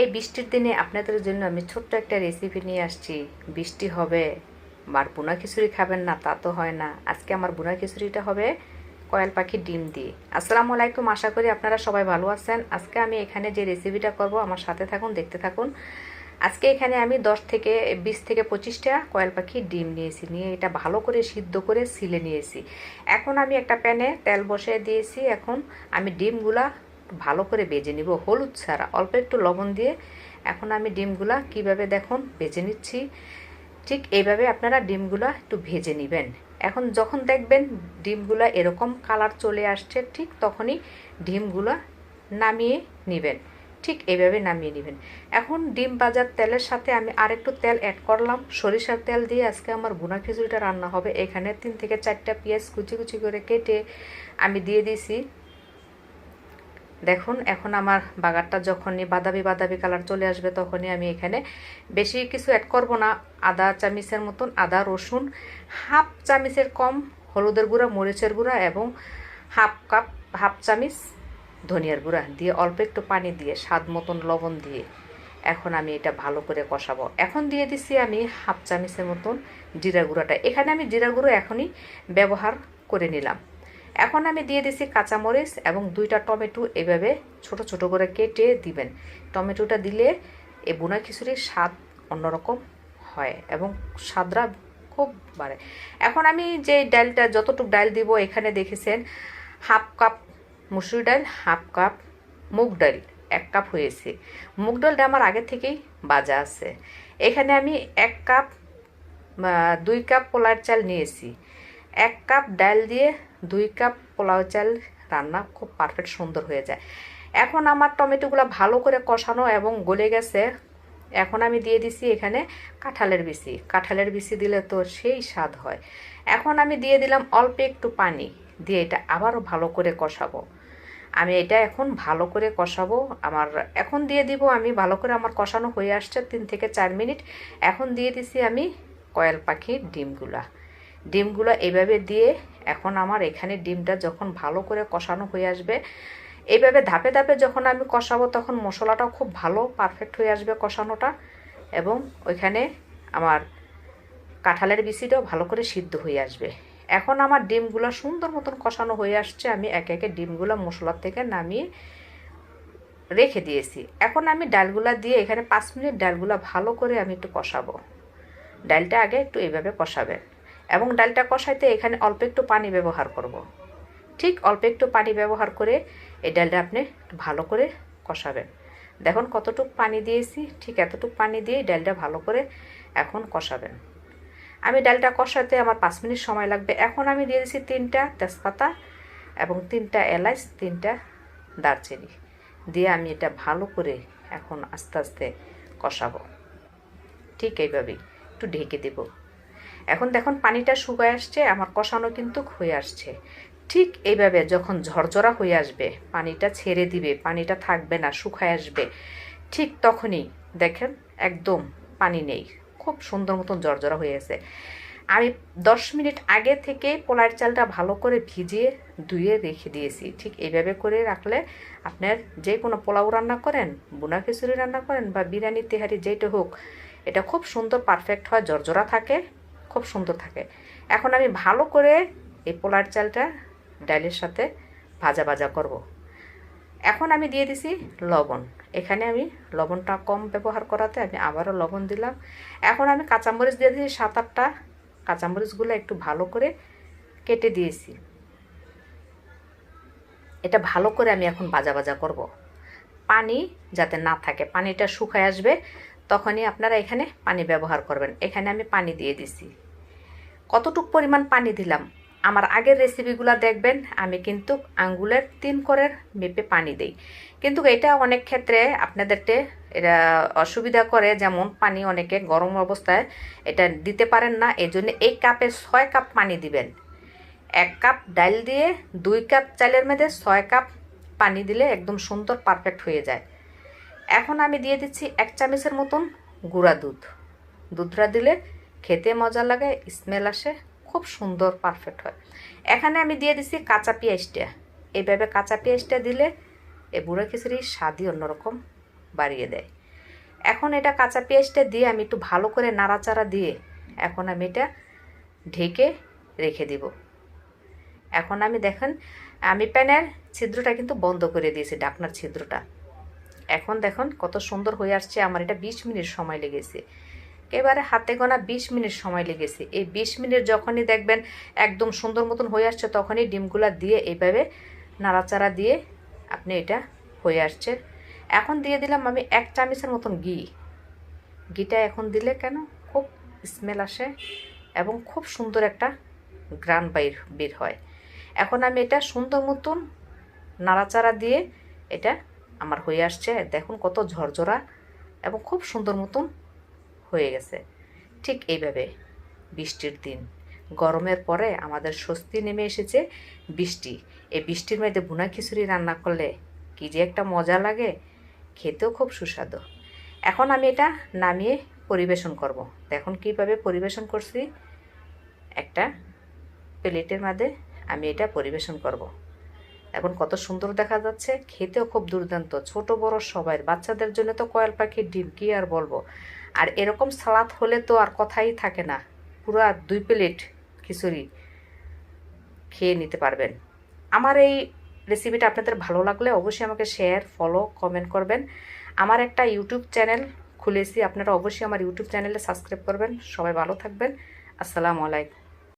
এই বৃষ্টির দিনে আপনাদের জন্য আমি ছোট্ট একটা রেসিপি নিয়ে আসছি। বৃষ্টি হবে আর বুনা খিচুড়ি খাবেন না, তা তো হয় না। আজকে আমার বুনা খিচুড়িটা হবে কয়েল পাখির ডিম দিয়ে। আসসালামু আলাইকুম, আশা করি আপনারা সবাই ভালো আছেন। আজকে আমি এখানে যে রেসিপিটা করব, আমার সাথে থাকুন, দেখতে থাকুন। আজকে এখানে আমি দশ থেকে, বিশ থেকে পঁচিশটা কয়েল পাখির ডিম নিয়েছি, নিয়ে এটা ভালো করে সিদ্ধ করে সিলে নিয়েছি। এখন আমি একটা প্যানে তেল বসিয়ে দিয়েছি। এখন আমি ডিমগুলা ভালো করে বেজে নিব হলুদ ছাড়া। অল্প একটু লবণ দিয়ে এখন আমি ডিমগুলা কীভাবে দেখুন বেজে নিচ্ছি, ঠিক এইভাবে আপনারা ডিমগুলা একটু ভেজে নেবেন। এখন যখন দেখবেন ডিমগুলা এরকম কালার চলে আসছে, ঠিক তখনই ডিমগুলা নামিয়ে নেবেন, ঠিক এইভাবে নামিয়ে নেবেন। এখন ডিম বাজার তেলের সাথে আমি আরেকটু তেল অ্যাড করলাম। সরিষার তেল দিয়ে আজকে আমার বুনা খিচুড়িটা রান্না হবে। এখানে তিন থেকে চারটা পেঁয়াজ কুচি কুচি করে কেটে আমি দিয়ে দিয়েছি। দেখুন, এখন আমার বাগারটা যখনই বাদাবি বাদাবি কালার চলে আসবে তখনই আমি এখানে বেশি কিছু অ্যাড করব না। আদা চামিচের মতন আদা, রসুন, হাফ চামিচের কম, হলুদের গুঁড়া, মরিচের গুঁড়া এবং হাফ কাপ, হাফ চামিচ ধনিয়ার গুঁড়া দিয়ে অল্প একটু পানি দিয়ে, স্বাদ মতন লবণ দিয়ে এখন আমি এটা ভালো করে কষাবো। এখন দিয়ে দিছি আমি হাফ চামিচের মতন জিরা গুঁড়াটা। এখানে আমি জিরা গুঁড়ো এখনই ব্যবহার করে নিলাম। এখন আমি দিয়ে দিছি কাঁচামরিচ এবং দুইটা টমেটো। এভাবে ছোট ছোট করে কেটে দিবেন। টমেটোটা দিলে এই বোনা খিচুড়ির স্বাদ অন্যরকম হয় এবং স্বাদরা খুব বাড়ে। এখন আমি যে ডালটা, যতটুকু ডাল দিব এখানে দেখেছেন, হাফ কাপ মুসুর ডাল, হাফ কাপ মুগ ডাল, এক কাপ হয়েছে। মুগ ডালটা আমার আগে থেকেই বাজা আছে। এখানে আমি এক কাপ দুই কাপ পোলার চাল নিয়েছি। এক কাপ ডাল দিয়ে দুই কাপ পোলাও চাল রান্না খুব পারফেক্ট সুন্দর হয়ে যায়। এখন আমার টমেটোগুলো ভালো করে কষানো এবং গলে গেছে। এখন আমি দিয়ে দিছি এখানে কাঁঠালের বিচি। কাঁঠালের বিচি দিলে তো সেই স্বাদ হয়। এখন আমি দিয়ে দিলাম অল্প একটু পানি দিয়ে এটা আবারও ভালো করে কষাবো। আমি এটা এখন ভালো করে কষাবো। আমার এখন দিয়ে দিব আমি ভালো করে আমার কষানো হয়ে আসছে তিন থেকে চার মিনিট। এখন দিয়ে দিছি আমি কয়েল পাখির ডিমগুলা। ডিমগুলো এভাবে দিয়ে এখন আমার এখানে ডিমটা যখন ভালো করে কষানো হয়ে আসবে এইভাবে ধাপে ধাপে যখন আমি কষাবো তখন মশলাটাও খুব ভালো পারফেক্ট হয়ে আসবে কষানোটা এবং ওইখানে আমার কাঁঠালের বিচিটাও ভালো করে সিদ্ধ হয়ে আসবে। এখন আমার ডিমগুলো সুন্দর মতন কষানো হয়ে আসছে, আমি একে একে ডিমগুলো মশলার থেকে নামিয়ে রেখে দিয়েছি। এখন আমি ডালগুলা দিয়ে এখানে পাঁচ মিনিট ডালগুলা ভালো করে আমি একটু কষাবো। ডালটা আগে একটু এইভাবে কষাবেন। এবং ডালটা কষাইতে এখানে অল্প একটু পানি ব্যবহার করব। ঠিক অল্প একটু পানি ব্যবহার করে এই ডালটা আপনি ভালো করে কষাবেন। দেখুন কতটুক পানি দিয়েছি, ঠিক এতটুক পানি দিয়ে ডালটা ভালো করে এখন কষাবেন। আমি ডালটা কষাতে আমার পাঁচ মিনিট সময় লাগবে। এখন আমি দিয়ে দিয়েছি তিনটা তেজপাতা এবং তিনটা এলাচ, তিনটা দারচিনি। দিয়ে আমি এটা ভালো করে এখন আস্তে আস্তে কষাবো। ঠিক এইভাবেই একটু ঢেকে দেবো। এখন দেখুন, পানিটা শুকায় আসছে, আমার কষানো কিন্তু হয়ে আসছে। ঠিক এইভাবে যখন ঝরঝরা হয়ে আসবে, পানিটা ছেড়ে দিবে, পানিটা থাকবে না, শুকায় আসবে, ঠিক তখনই দেখেন একদম পানি নেই। খুব সুন্দর মতন জর্জরা হয়ে গেছে। আমি দশ মিনিট আগে থেকে পোলার চালটা ভালো করে ভিজিয়ে ধুয়ে রেখে দিয়েছি। ঠিক এইভাবে করে রাখলে আপনার যে কোনো পোলাও রান্না করেন বুনা খিচুড়ি রান্না করেন বা বিরিয়ানি, তেহারি যেটা হোক, এটা খুব সুন্দর পারফেক্ট হয় জর্জরা থাকে। খুব সুন্দর থাকে। এখন আমি ভালো করে এই পোলার চালটা ডালের সাথে ভাজা ভাজা করব। এখন আমি দিয়ে দিছি লবণ। এখানে আমি লবণটা কম ব্যবহার করাতে আমি আবারও লবণ দিলাম। এখন আমি কাঁচামরিচ দিয়ে দিয়েছি সাত আটটা। কাঁচামরিচগুলো একটু ভালো করে কেটে দিয়েছি। এটা ভালো করে আমি এখন ভাজা ভাজা করব। পানি যাতে না থাকে, পানিটা শুকায় আসবে, তখনই আপনারা এখানে পানি ব্যবহার করবেন। এখানে আমি পানি দিয়ে দিছি। কতটুক পরিমাণ পানি দিলাম? আমার আগের রেসিপিগুলো দেখবেন, আমি কিন্তু আঙ্গুলের তিন করের মেপে পানি দেই। কিন্তু এটা অনেক ক্ষেত্রে আপনাদেরকে এটা অসুবিধা করে, যেমন পানি অনেকে গরম অবস্থায় এটা দিতে পারেন না এই জন্য এই কাপে ছয় কাপ পানি দিবেন। এক কাপ ডাল দিয়ে দুই কাপ চালের মধ্যে ছয় কাপ পানি দিলে একদম সুন্দর পারফেক্ট হয়ে যায়। এখন আমি দিয়ে দিচ্ছি এক চামচের মতন গুঁড়া দুধ। দুধটা দিলে খেতে মজা লাগে স্মেল আসে, খুব সুন্দর পারফেক্ট হয়। এখানে আমি দিয়ে দিছি কাঁচা পেঁয়াজটা। এইভাবে কাঁচা পেঁয়াজটা দিলে এই বুড়ো খিচুড়ির স্বাদই অন্যরকম বাড়িয়ে দেয়। এখন এটা কাঁচা পেঁয়াজটা দিয়ে আমি একটু ভালো করে নাড়াচাড়া দিয়ে এখন আমি এটা ঢেকে রেখে দিব। এখন আমি দেখেন, আমি প্যানের ছিদ্রটা কিন্তু বন্ধ করে দিয়েছি ডাকনার ছিদ্রটা। এখন দেখুন কত সুন্দর হয়ে আসছে, আমার এটা বিশ মিনিট সময় লেগেছে। এবারে হাতে গোনা বিশ মিনিট সময় লেগেছে। এই বিশ মিনিট যখনই দেখবেন একদম সুন্দর মতন হয়ে আসছে, তখনই ডিমগুলা দিয়ে এইভাবে নাড়াচাড়া দিয়ে আপনি এটা হয়ে আসছে। এখন দিয়ে দিলাম আমি এক চামচের মতন ঘি। ঘিটা এখন দিলে কেন খুব স্মেল আসে এবং খুব সুন্দর একটা গ্রান বাইর, বের হয়। এখন আমি এটা সুন্দর মতন নাড়াচাড়া দিয়ে এটা আমার হয়ে আসছে। দেখুন কত ঝরঝরা এবং খুব সুন্দর মতন হয়ে গেছে। ঠিক এইভাবে বৃষ্টির দিন। গরমের পরে আমাদের স্বস্তি নেমে এসেছে বৃষ্টি। এই বৃষ্টির মধ্যে ভুনা খিচুড়ি রান্না করলে কি যে একটা মজা লাগে, খেতেও খুব সুস্বাদু। এখন আমি এটা নামিয়ে পরিবেশন করব। দেখুন কীভাবে পরিবেশন করছি। একটা প্লেটের মধ্যে আমি এটা পরিবেশন করব। এখন কত সুন্দর দেখা যাচ্ছে। খেতেও খুব দুর্দান্ত। ছোট বড় সবাই। বাচ্চাদের জন্য তো কয়েল পাখির ডিম, কি আর বলব? আর এরকম সালাদ হলে তো আর কথাই থাকে না। পুরো দুই প্লেট খিচুড়ি খেয়ে নিতে পারবেন। আমার এই রেসিপিটা আপনাদের ভালো লাগলে অবশ্যই আমাকে শেয়ার ফলো কমেন্ট করবেন। আমার একটা ইউটিউব চ্যানেল খুলেছি, আপনারা অবশ্যই আমার ইউটিউব চ্যানেলে সাবস্ক্রাইব করবেন। সবাই ভালো থাকবেন। আসসালামু আলাইকুম।